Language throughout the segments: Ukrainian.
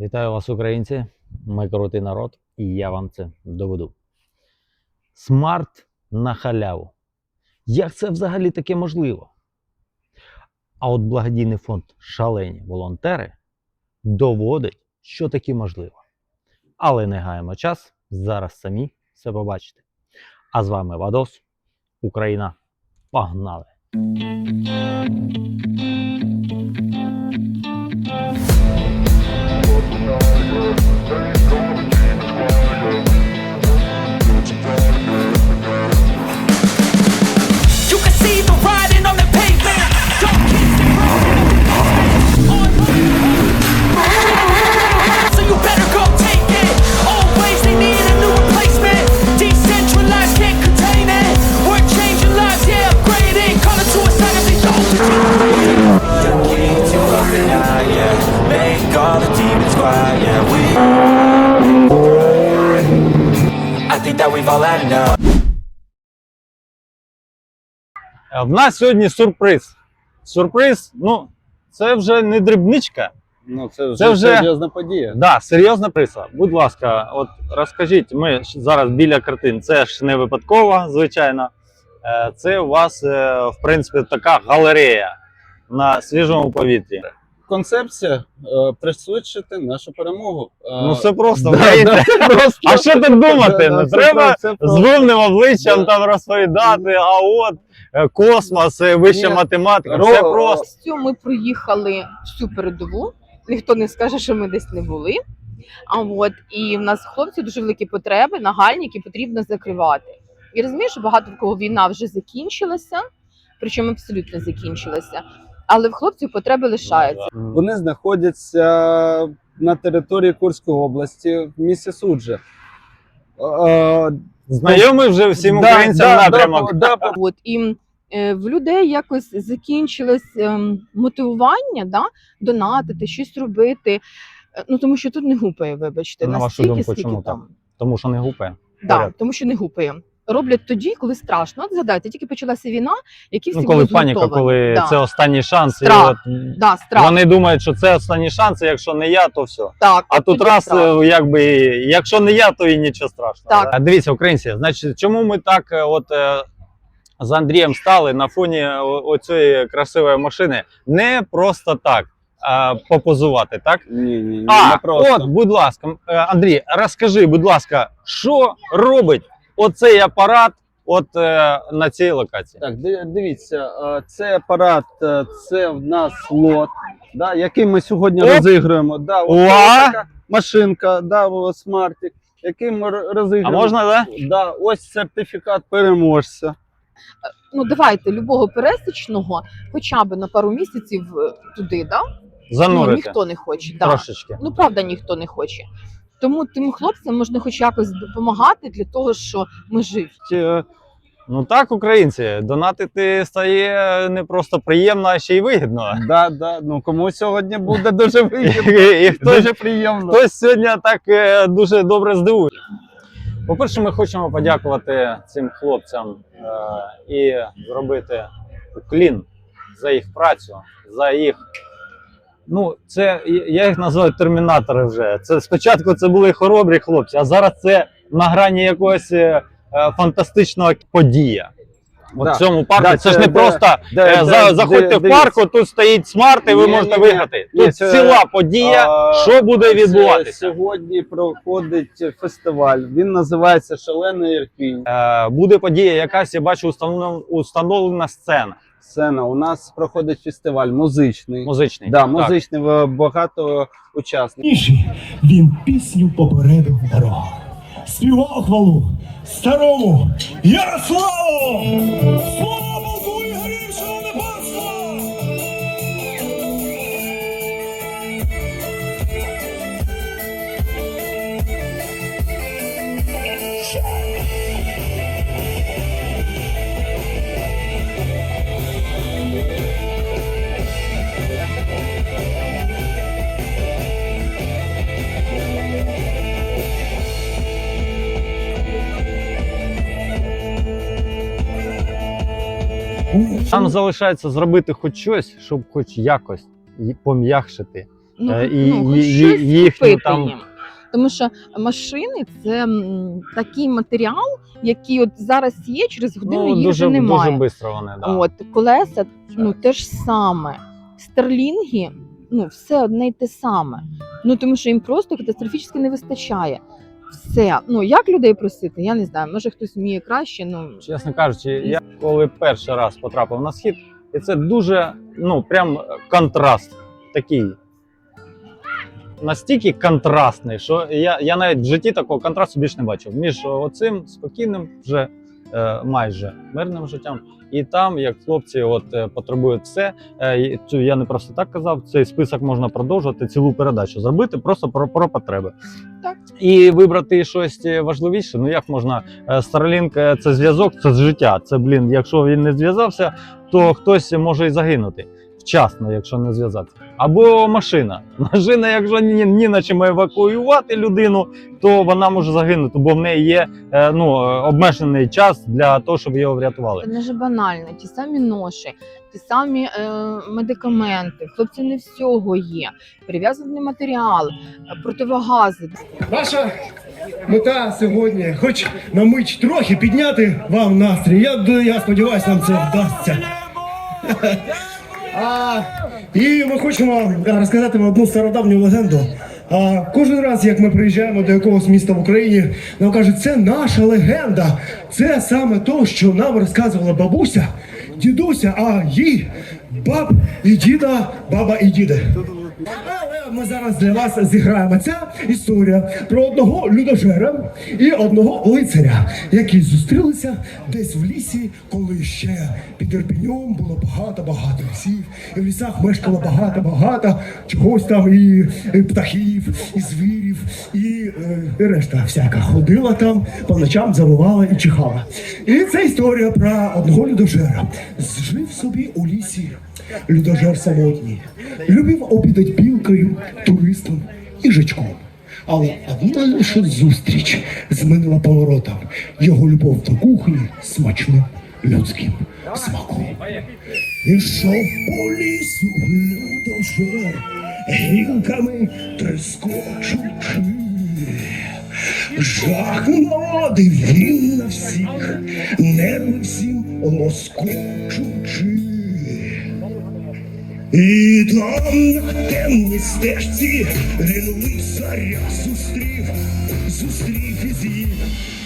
Вітаю вас, українці! Ми крутий народ, і я вам це доведу. Смарт на халяву. Як це взагалі таке можливо? А от благодійний фонд Шалені волонтери доводить, що таке можливо. Але не гаємо час, зараз самі все побачите. А з вами Вадос, Україна. Погнали! В нас сьогодні сюрприз. Сюрприз, ну, це вже не дрібничка. Ну, це вже, Це вже- серйозна подія. Да, серйозна приса. Будь ласка, от розкажіть, ми зараз біля картин. Це ж не випадково, звичайно. Е, Це у вас, е, в принципі, така галерея на свіжому повітрі. Концепція е, пришвидшити нашу перемогу. Е, Ну це просто. да, да, просто. А що тут думати? Да, да, Не це треба з вивним обличчям Да. там розповідати, а от е, космос, вища Ні. математика. Ро- Все просто. Ми проїхали всю передову. Ніхто не скаже, що ми десь не були. А от і в нас хлопці дуже великі потреби, нагальні, які потрібно закривати. І розумієш, багато в кого війна вже закінчилася, причому абсолютно закінчилася. Але в хлопців потреби лишаються. Вони знаходяться на території Курської області в місті Суджа. Е, Знайомий вже всім да, українцям да, напрямок. Да, да, От і е, в людей якось закінчилось ем, мотивування да, донатити, щось робити. Е, Ну тому що тут не гупає, вибачте, На вашу думку, скільки чому там. Тому що не гупе. Да, тому що не гупає. Роблять тоді, коли страшно. От згадайте, тільки почалася війна, які всі Ну, коли були паніка, згуртовані. коли да. це останній шанс, Страх. і от да, страх. вони думають, що це останній шанс, і якщо не я, то все. Так, А тут тоді раз, страх. е, якби, якщо не я, то і нічого страшного. Так. А Дивіться, українці, значить, чому ми так е, от е, з Андрієм стали на фоні о- оцієї красивої машини? Не просто так. А попозувати, так? Ні, ні, ні, А, не просто. от, будь ласка, е, Андрій, розкажи, будь ласка, що робить оцей апарат от е, на цій локації? Так, дивіться, е, це апарат, е, це в нас лот, да, який ми сьогодні Оп. розігруємо. Да, така машинка, да, смартик, який ми р- А можна, да? Да, ось сертифікат переможця. Ну давайте любого пересічного, хоча б на пару місяців е, туди, да? Ну, ніхто не хоче. Да. трошечки. Ну правда, ніхто не хоче. Тому тим хлопцям можна хоч якось допомагати для того, що ми живі. Е, Ну так, українці, донатити стає не просто приємно, а ще й вигідно. Да, да, ну кому сьогодні буде дуже вигідно. І хтось, Дуже приємно. хтось сьогодні так е, дуже добре здивує. По-перше, ми хочемо подякувати цим хлопцям е, і зробити уклін за їх працю, за їх. Ну, це я їх називаю термінатори вже. Це спочатку це були хоробрі хлопці, а зараз це на грані якогось е, е, фантастичного подія. От Да. в цьому парку Да, це, ж не де- просто де- е, де- заходьте де- в дивіться. парку, тут стоїть смарт, і ви Ні, можете ні, ні. виграти. Ні, Тут це- ціла подія, А, що буде це відбуватися. Сьогодні проходить фестиваль. Він називається Шалений Ірпінь. Е, буде подія, якась я бачу установлена, установлена сцена Сцена. У нас проходить фестиваль музичний. музичний. Да, музичний в- багато учасників. Ніжі він пісню попередив дорогу. Співав хвалу старому Ярославу! Слава залишається зробити хоч щось, щоб хоч якось пом'якшити Ну, Е, і ну, хоч щось їхню купити там- їм. Тому що машини це м, такий матеріал, який от зараз є, через годину Ну, їх дуже, вже немає. дуже швидко вони, да. От колеса, ну те ж саме. Старлінги, ну все одне й те саме. Ну тому що їм просто катастрофічно не вистачає. Все. Ну як людей просити, я не знаю. Може хтось вміє краще. Ну Чесно кажучи, я коли перший раз потрапив на схід, і це дуже, ну, прям контраст такий. Настільки контрастний, що я, я навіть в житті такого контрасту більш не бачив. Між оцим спокійним, вже майже мирним життям, і там, як хлопці от, е, потребують все. Е, цю я не просто так казав, цей список можна продовжувати, цілу передачу зробити просто про, про потреби. Так. І вибрати щось важливіше. Ну як можна Е, Starlink е, це зв'язок, це життя. Це блін, якщо він не зв'язався, то хтось може і загинути вчасно, якщо не зв'язатися. Або машина. Машина, якщо ні, ні на чим евакуювати людину, то вона може загинути, бо в неї є е, ну, е, обмежений час для того, щоб його врятували. це дуже банально. Ті самі ноші, ті самі е, медикаменти. Хлопці не всього є. Перев'язаний матеріал, е, противогази. Наша мета сьогодні, хоч на мить трохи підняти вам настрій. Я, я сподіваюся, нам це вдасться. А, і ми хочемо розказати вам одну стародавню легенду. А, кожен раз, як ми приїжджаємо до якогось міста в Україні, нам кажуть, це наша легенда. Це саме то, що нам розказувала бабуся, дідуся, а їй баб і діда, баба і діди. Але ми зараз для вас зіграємо. Ця історія про одного людожера і одного лицаря, які зустрілися десь в лісі, коли ще під Ірпіньом було багато-багато лісів, і в лісах мешкало багато-багато чогось там і, і птахів, і звірів, і, е, і решта всяка ходила там, по ночам завивала і чихала. І це історія про одного людожера. Жив собі у лісі людожер самотній. Любив обідать білкою, туристом і жичком. Але одна лише зустріч змінила поворотом його любов до кухні смачним людським смаком. Ішов по лісу людожер, гілками трескочучи. Жах наводив він на всіх, нерви всім лоскочучи. І там на темній стежці він лицаря зустрів, зустрів із їм.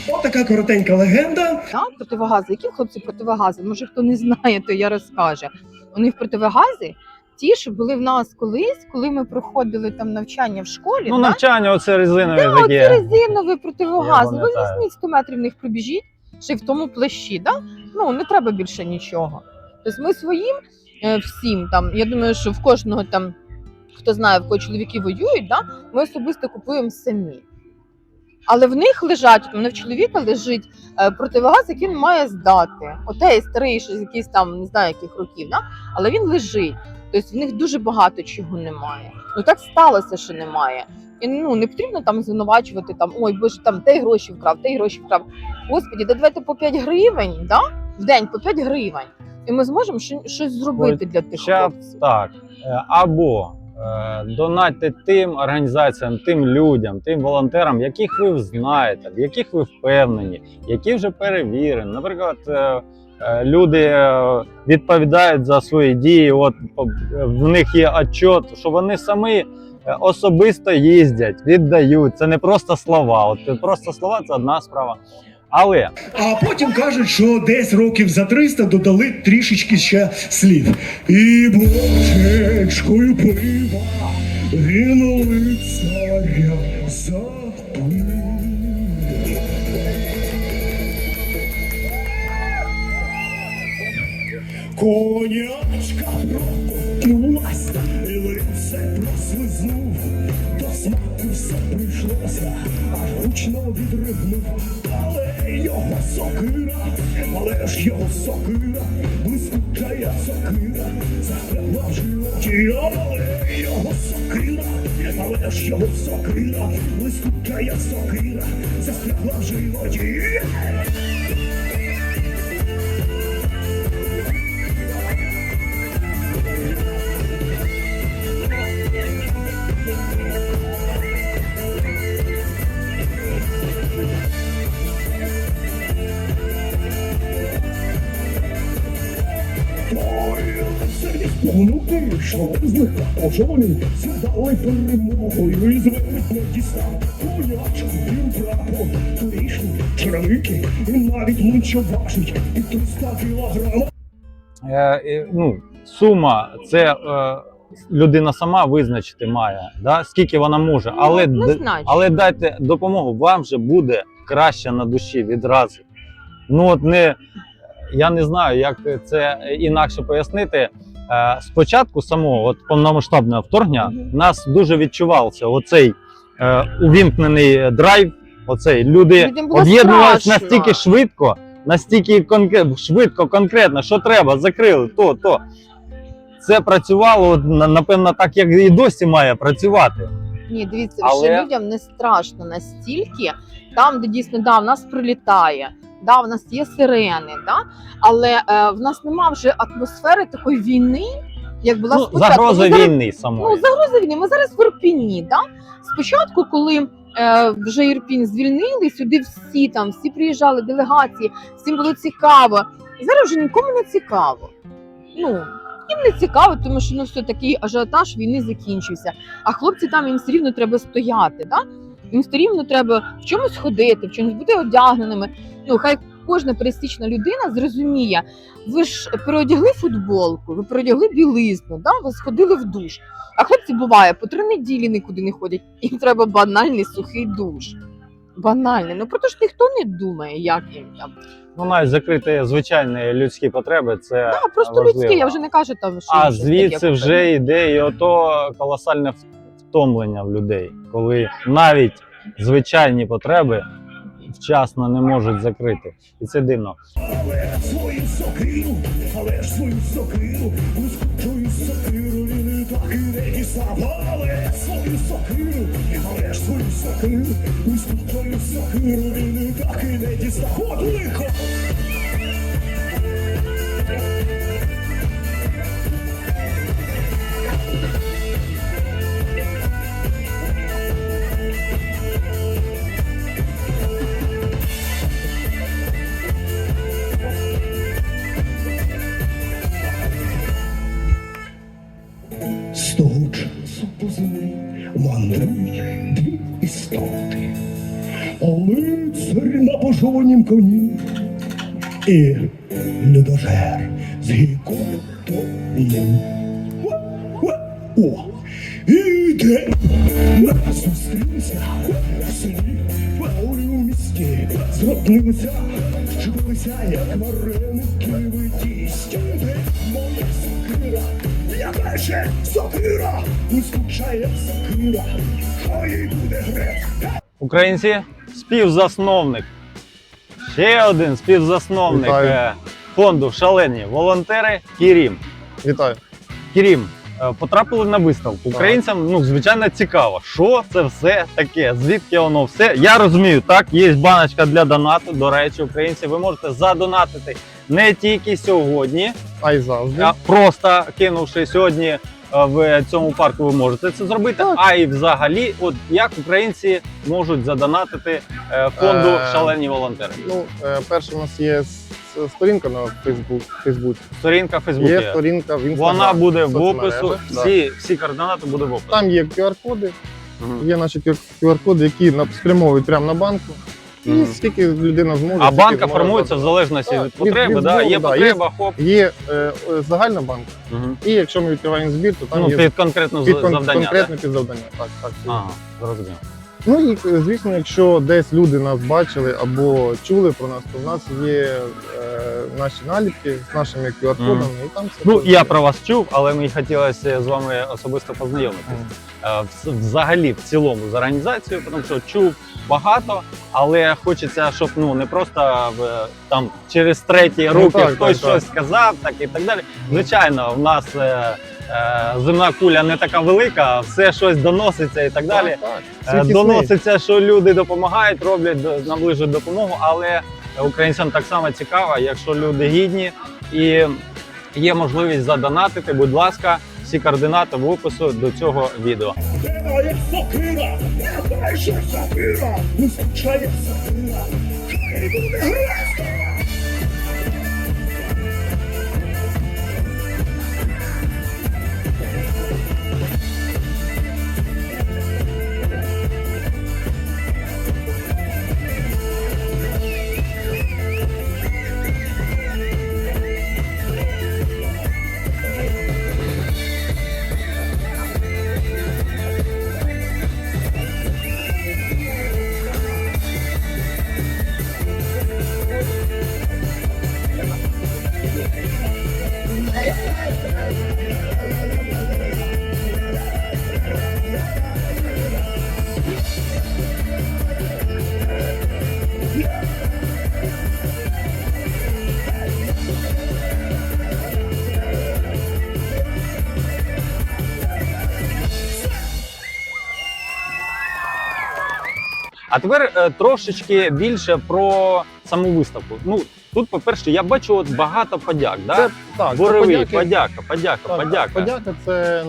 От така коротенька легенда. Так, противогази. Які хлопці противогази? Може, хто не знає, то я розкаже. У них противогази ті, що були в нас колись, коли ми проходили там навчання в школі. Ну, да? навчання, оце резинові Да, такі. оце резиновий противогаз. Ви візьміть 100 метрів в них пробіжіть, ще й в тому плащі, да? ну не треба більше нічого. Тобто ми своїм всім там, я думаю, що в кожного там, хто знає, в кого чоловіки воюють, да? ми особисто купуємо самі. Але в них лежать, у мене в чоловіка лежить е, противогаз, який він має здати. Отей старий, що з якийсь там, не знаю, яких років, да? але він лежить. Тобто в них дуже багато чого немає. Ну так сталося, що немає. І ну не потрібно там звинувачувати там, ой, боже, там той гроші вкрав, той гроші вкрав. Господі, да давайте по 5 гривень, да? в день по 5 гривень. І ми зможемо щось- зробити для тих хлопців. так. Е, Або е, донатьте тим організаціям, тим людям, тим волонтерам, яких ви знаєте, в яких ви впевнені, які вже перевірені. Наприклад, е, люди відповідають за свої дії. От в них є отчет, що вони самі. Особисто їздять, віддають. Це не просто слова. От просто слова це одна справа. Але А потім кажуть, що десь років за 300 додали трішечки ще слів. І бочечкою пива він лицаря запив. Конячка прокотнулась, все прийшлося, аж гучно відригнув, але його сокира, але ж його сокира, блискучая сокира, застрягла в животі, але його сокира, але ж його сокира, блискучая сокира, застрягла в животі. Вийшло з них, адже вони задали перемогою і зведуть дістав. Він прапор, турішні, черевики, і навіть менше важить під 300 кілограма. Е, ну, сума це е, людина сама визначити має, да? скільки вона може, але, Ну, д- однозначно. але дайте допомогу, вам вже буде краще на душі відразу. Ну от не я не знаю, як це інакше пояснити. Е, спочатку самого от повномасштабного вторгнення Мгм. нас дуже відчувався оцей е, увімкнений драйв. Оцей люди об'єднувалися настільки швидко, настільки конкре- швидко, конкретно, що треба, закрили то, то. Це працювало напевно, так, як і досі має працювати. Ні, дивіться, Але- що людям не страшно настільки, там, де дійсно да, в нас прилітає, да, в нас є сирени, да, але е, в нас нема вже атмосфери такої війни, як була Ну, спочатку. загроза Ми зараз- війни Ну, загроза війни. Ми зараз в Ірпіні. Да? Спочатку, коли е, вже Ірпінь звільнили, сюди всі там, всі приїжджали, делегації, всім було цікаво. Зараз вже нікому не цікаво. Ну, їм не цікаво, тому що ну, все такий ажіотаж війни закінчився. А хлопці там їм все рівно треба стояти. Да? Їм все рівно треба в чомусь ходити, в чомусь бути одягненими. Ну, хай кожна пересічна людина зрозуміє, ви ж переодягли футболку, ви переодягли білизну, да? ви сходили в душ. А хлопці буває по три неділі нікуди не ходять. Їм треба банальний сухий душ. Банальний. Ну просто ж ніхто не думає, як їм там. Ну, навіть закрити звичайні людські потреби, це Да, просто важливо. людське, я вже не кажу там, що А звідси вже йде і ото колосальне втомлення в людей, коли навіть звичайні потреби вчасно не можуть закрити. І це дивно. Але свою сокиру, але свою сокиру, блискучою сокиру так і дістав. Але свою сокиру, але свою сокиру, блискучою сокиру так і не дістав. От лихо! Того часу по мандрують дві істоти. Лицар на пожованім коні і людожер з гікотом. О, іде нас зустрілися в селі, у місті, згоднилися, щепилися, як вареники в тісті. Де моя сокира, ще сокира, блискуча сокира, що їй буде грець. Українці, співзасновник. Ще один співзасновник Вітаю. е, фонду Шалені волонтери Кірім. Вітаю. Кірім, е, потрапили на виставку. Українцям, ну, звичайно, цікаво, що це все таке, звідки воно все. Я розумію, так, є баночка для донату. До речі, українці, ви можете задонатити не тільки сьогодні, А й завжди. а просто кинувши сьогодні е, в цьому парку, ви можете це зробити. А і взагалі, от як українці можуть задонатити е, фонду Е, Шалені волонтери. Ну, е, перше, у нас є сторінка на Фейсбук, Фейсбуці. Сторінка в Фейсбуці. Є сторінка в Instagram. Вона буде в опису. да. Всі, всі координати будуть в описі. Там є QR-коди, є наші QR-коди, які спрямовують прямо на банку. І Мгм. скільки людина зможе. А банка формується в залежності від потреби. від да? збору, Є потреба, хоп. Є е, загальна банка, і якщо ми відкриваємо збір, то там Ну, є під конкретну під кон- завдання. конкретне завдання. Так, так. Ага, зрозумів. Ну і е, звісно, якщо десь люди нас бачили або чули про нас, то в нас є е, наші наліпки з нашими QR-кодами, і там все. Ну, я про вас чув, але мені хотілося з вами особисто познайомитися. Вз- Взагалі, в цілому з організацією, тому що чув багато, але хочеться, щоб ну не просто там через треті Ну, руки так, хтось так, щось сказав, так і так далі. Звичайно, в нас е, е, земна куля не така велика, все щось доноситься і так далі. Так, так. Е. Доноситься, що люди допомагають, роблять, до- наближують допомогу, але українцям так само цікаво, якщо люди гідні і є можливість задонатити, будь ласка, всі координати в опису до цього відео. Сокира, А тепер е, трошечки більше про саму виставку. Ну тут, по-перше, я бачу от багато подяк. Да? Це так, це подяки. подяка, подяка, Так, подяка. Подяка це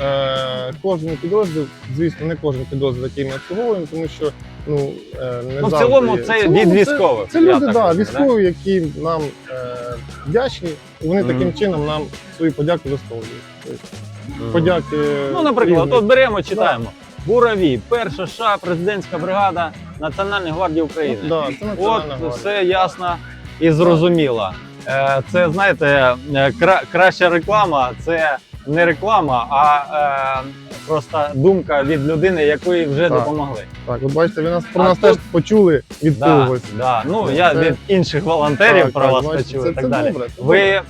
е, кожен підрозділ, звісно, не кожен підрозділ, який ми обслуговуємо, тому що ну, е, не Ну, в цілому це в цілому від військових, Це, я люди, так да, військові, які нам е, вдячні, вони Мгм. таким чином нам свою подяку висловлюють. Мгм. Подяки. Ну, наприклад, різні. от беремо, читаємо. Бурові, перша ша, президентська бригада Національної гвардії України. Ну, да, це От національна гвардія. все ясно і зрозуміло. Е, Це знаєте, е, кра- краща реклама це не реклама, а е, просто думка від людини, якої вже Так. допомогли. Так, от бачите, ви нас про А нас тут- теж почули від Да, когось. да. Ну я це- від інших волонтерів Так, про так, вас бачите, почув це- і так це далі. добре, це Ви е,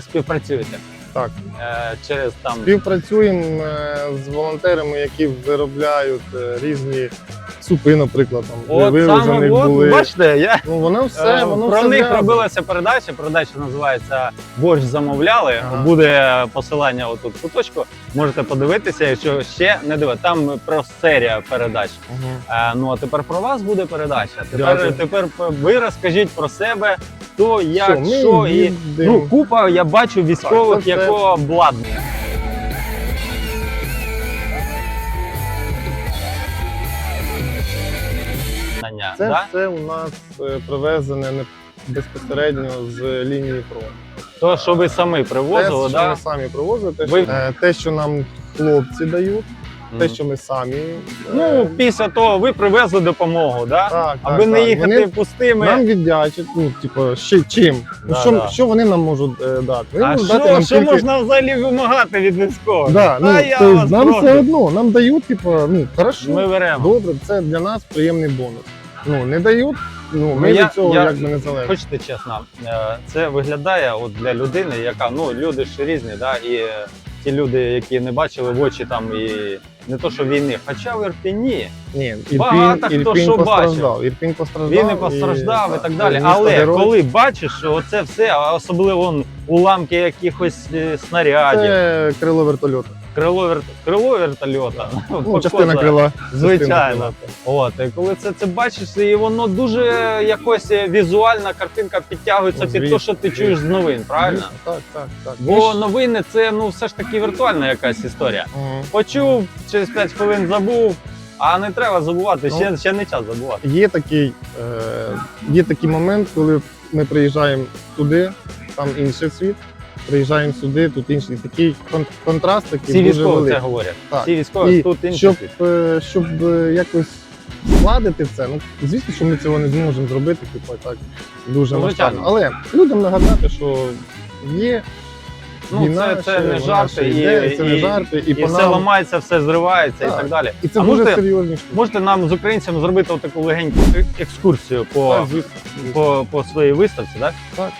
співпрацюєте Так. е, через там. Співпрацюємо е, з волонтерами, які виробляють е, різні супи, наприклад. Там, От саме от, були. бачите, я Ну, воно все, воно Про все них зв'язано. робилася передача. Передача називається Борщ замовляли. Ага. Буде посилання отут в куточку. Можете подивитися, якщо ще не дивитися. Там про серія передач. Е, ну а тепер про вас буде передача. Дякую. Тепер, тепер ви розкажіть про себе, хто, як, Що, що і ну купа. Я бачу військових, Так, якого обладнання. Це да? все у нас е, привезене не безпосередньо з лінії фронту. То, що ви самі Те, привозили, що да? ми самі привозили, те, Ви- що, е, те, що нам хлопці дають, те, що ми самі. е, Ну, після того ви привезли допомогу, да? так, аби так, не так. їхати Вони пустими. нам віддячать, ну, типу, ще чим? Ну, Да, що, да. що вони нам можуть е, дати? Вони А можуть що, дати нам що тільки... можна взагалі вимагати від військових? Да, ну, Та я вас нам прошу. все одно, нам дають, типу, ну, хорошо, Ми беремо. добре, це для нас приємний бонус. Ну, не дають, ну, ми Ну, я- від цього я- якби не залежимо. Хочете чесно, е, це виглядає от для людини, яка ну люди ж різні, да, і е, ті люди, які не бачили в очі там і не то, що війни, хоча в Ірпіні Ні, Багато Ірпінь, хто Ірпінь що постраждав. Ірпінь постраждав. він і постраждав і, так далі. місто Але герой. коли бачиш, що оце все, а особливо он, уламки якихось е, снарядів, Це крило вертольоту. Крило, вер... крило вертольота, Ну, частина крила. Звичайно. От, і коли це, це бачиш, і воно дуже якось візуальна картинка підтягується під те, що ти чуєш з новин, правильно? Так, так, так. Бо новини це ну все ж таки віртуальна якась історія. Почув, через 5 хвилин забув, а не треба забувати, Ну. ще, ще не час забувати. Є такий, е, є такий момент, коли ми приїжджаємо туди, там інший світ. Приїжджаємо сюди, тут інший такий контраст такий Всі дуже військові великий. це говорять. Так. Всі військові І тут інші. щоб, е, щоб е, якось вкладити в це, ну звісно, що ми цього не зможемо зробити, типу так дуже Ну, масштабно. звичайно. Але людям нагадати, що є Ну, війна, це, це не вона жарти, і, йде, це не і, жарти, і, і по все нам, ламається, все зривається і Так. так далі. і це А дуже можете- серйозні штуки. Можете нам з українцями зробити таку легеньку екскурсію по, Так, звісно, звісно. по, по своїй виставці, так? Так.